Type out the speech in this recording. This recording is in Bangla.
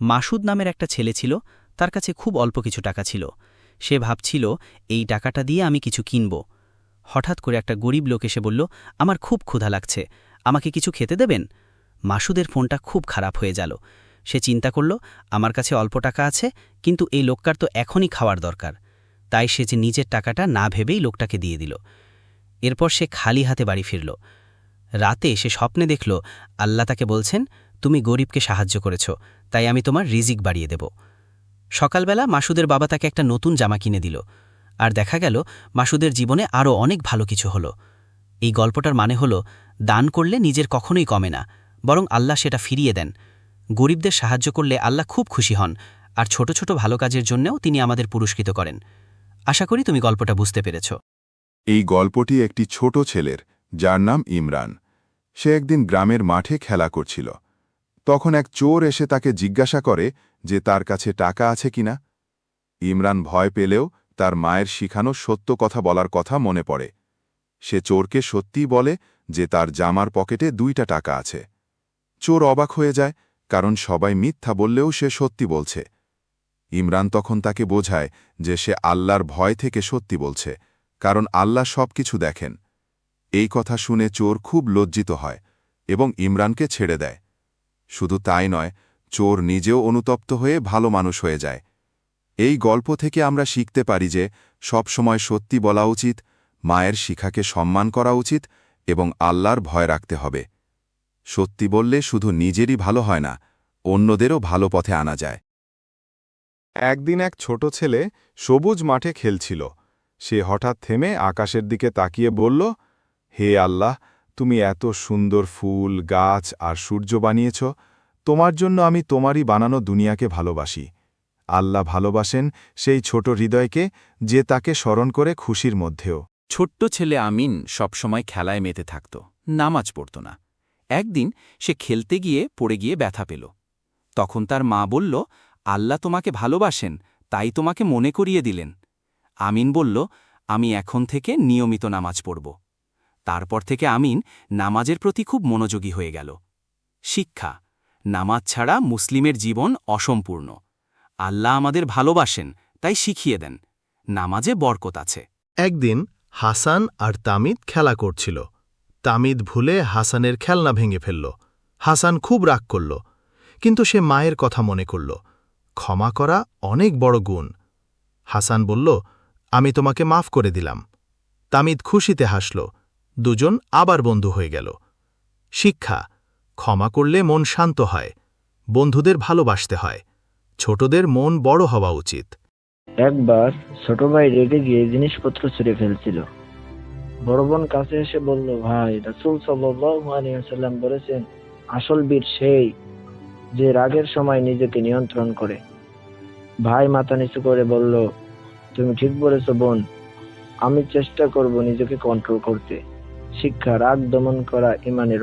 মাসুদ নামের একটা ছেলে ছিল, তার কাছে খুব অল্প কিছু টাকা ছিল। সে ভাবছিল, এই টাকাটা দিয়ে আমি কিছু কিনব। হঠাৎ করে একটা গরিব লোক এসে বলল, আমার খুব ক্ষুধা লাগছে, আমাকে কিছু খেতে দেবেন? মাসুদের ফোনটা খুব খারাপ হয়ে গেল। সে চিন্তা করল, আমার কাছে অল্প টাকা আছে, কিন্তু এই লোককার তো এখনই খাওয়ার দরকার। তাই সে যে নিজের টাকাটা না ভেবেই লোকটাকে দিয়ে দিল। এরপর সে খালি হাতে বাড়ি ফিরল। রাতে সে স্বপ্নে দেখল, আল্লাহ তাকে বলছেন তুমি গরিবকে সাহায্য করেছ, তাই আমি তোমার রিজিক বাড়িয়ে দেব। সকালবেলা মাসুদের বাবা তাকে একটা নতুন জামা কিনে দিল, আর দেখা গেল মাসুদের জীবনে আরও অনেক ভালো কিছু হলো। এই গল্পটার মানে হলো, দান করলে নিজের কখনোই কমে না, বরং আল্লাহ সেটা ফিরিয়ে দেন। গরিবদের সাহায্য করলে আল্লাহ খুব খুশি হন, আর ছোট ছোট ভালো কাজের জন্যও তিনি আমাদের পুরস্কৃত করেন। আশা করি তুমি গল্পটা বুঝতে পেরেছ। এই গল্পটি একটি ছোট ছেলের, যার নাম ইমরান। সে একদিন গ্রামের মাঠে খেলা করছিল। তখন এক চোর এসে তাকে জিজ্ঞাসা করে যে তার কাছে টাকা আছে কিনা। ইমরান ভয় পেলেও তার মায়ের শিখানো সত্য কথা বলার কথা মনে পড়ে। সে চোরকে সত্যিই বলে যে তার জামার পকেটে দুইটা টাকা আছে। চোর অবাক হয়ে যায়, কারণ সবাই মিথ্যা বললেও সে সত্যি বলছে। ইমরান তখন তাকে বোঝায় যে সে আল্লাহর ভয় থেকে সত্যি বলছে, কারণ আল্লাহ সব কিছু দেখেন। এই কথা শুনে চোর খুব লজ্জিত হয় এবং ইমরানকে ছেড়ে দেয়। শুধু তাই নয়, চোর নিজেও অনুতপ্ত হয়ে ভালো মানুষ হয়ে যায়। এই গল্প থেকে আমরা শিখতে পারি যে সবসময় সত্যি বলা উচিত, মায়ের শিখাকে সম্মান করা উচিত এবং আল্লাহর ভয় রাখতে হবে। সত্যি বললে শুধু নিজেরই ভালো হয় না, অন্যদেরও ভালো পথে আনা যায়। একদিন এক ছোট ছেলে সবুজ মাঠে খেলছিল। সে হঠাৎ থেমে আকাশের দিকে তাকিয়ে বলল, হে আল্লাহ তুমি এত সুন্দর ফুল, গাছ আর সূর্য বানিয়েছ, তোমার জন্য আমি তোমারই বানানো দুনিয়াকে ভালোবাসি। আল্লাহ ভালোবাসেন সেই ছোট হৃদয়কে যে তাকে স্মরণ করে খুশির মধ্যেও। ছোট্ট ছেলে আমিন সবসময় খেলায় মেতে থাকত, নামাজ পড়ত না। একদিন সে খেলতে গিয়ে পড়ে গিয়ে ব্যথা পেল। তখন তার মা বলল, আল্লাহ তোমাকে ভালোবাসেন, তাই তোমাকে মনে করিয়ে দিলেন। আমিন বলল, আমি এখন থেকে নিয়মিত নামাজ পড়ব। তারপর থেকে আমিন নামাজের প্রতি খুব মনোযোগী হয়ে গেল। শিক্ষা, নামাজ ছাড়া মুসলিমের জীবন অসম্পূর্ণ। আল্লাহ আমাদের ভালোবাসেন, তাই শিখিয়ে দেন। নামাজে বরকত আছে। একদিন হাসান আর তামিদ খেলা করছিল। তামিদ ভুলে হাসানের খেলনা ভেঙে ফেলল। হাসান খুব রাগ করল, কিন্তু সে মায়ের কথা মনে করল। ক্ষমা করা অনেক বড় গুণ। হাসান বলল, আমি তোমাকে মাফ করে দিলাম। তামিদ খুশিতে হাসল। দুজন আবার বন্ধু হয়ে গেল। শিক্ষা, ক্ষমা করলে মন শান্ত হয়, বন্ধুদের ভালোবাসতে হয়, ছোটদের মন বড় হওয়া উচিত। একবার ছোট ভাই রেগে গিয়ে জিনিসপত্র ছুঁড়ে ফেলছিল। বড় বোন কাছে এসে বলল, ভাই, রাসুল সাল্লাম বলেছেন, আসল বীর সেই যে রাগের সময় নিজেকে নিয়ন্ত্রণ করে। ভাই মাথা নিচু করে বলল, তুমি ঠিক বলেছ বোন, আমি চেষ্টা করব নিজেকে কন্ট্রোল করতে। শিক্ষা রাগ দমন করা ইমানের